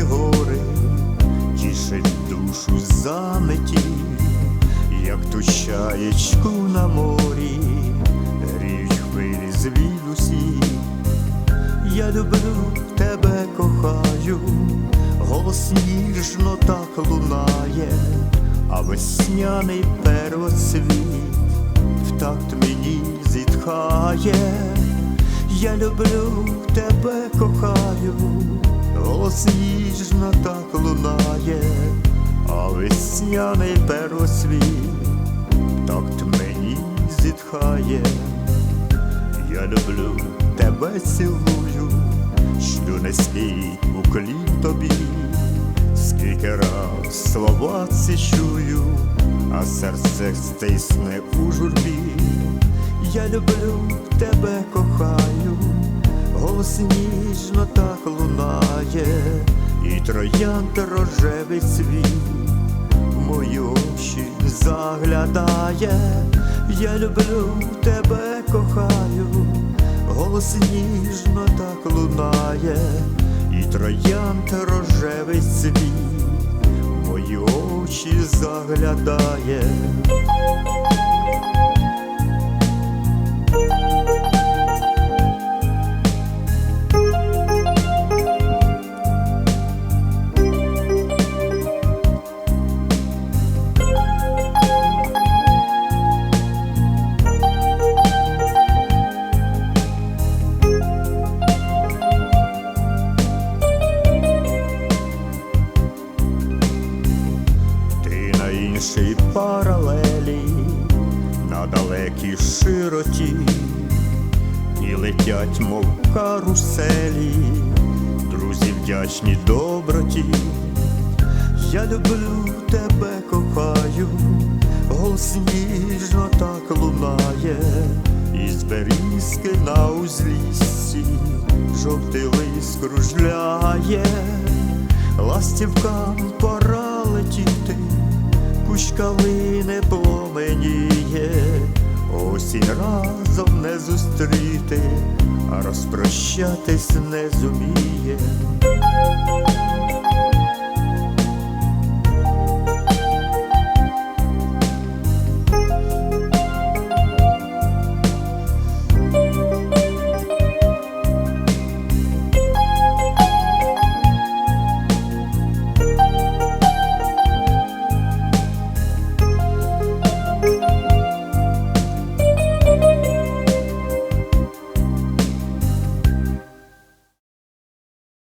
гори, тішить душу заметі, як ту чаєчку на морі, гріють хвилі звідусі. Я люблю тебе, кохаю, голос ніжно так лунає, а весняний первоцвіт в такт мені зітхає. Я люблю тебе, кохаю, голос ніжно так лунає, а весняний первоцвіт в такт мені зітхає. Я люблю тебе цілую, що не слід у клін тобі, скільки раз слова ці чую, а серце стисне у журбі. Я люблю тебе, кохаю, голос так лунає, і троянд рожевий цвіт в мої очі заглядає, я люблю тебе, кохаю, голос ніжно так лунає, і троянд рожевий цвіт в мої очі заглядає. На паралелі, на далекій широті, і летять, мов каруселі, друзі вдячні доброті. Я люблю тебе, кохаю, голос ніжно так лунає, із берізки на узліссі жовтий лист кружляє, ластівкам пора летіти, кущ калини пломеніє, осінь разом не зустріти, а розпрощатись не зуміє.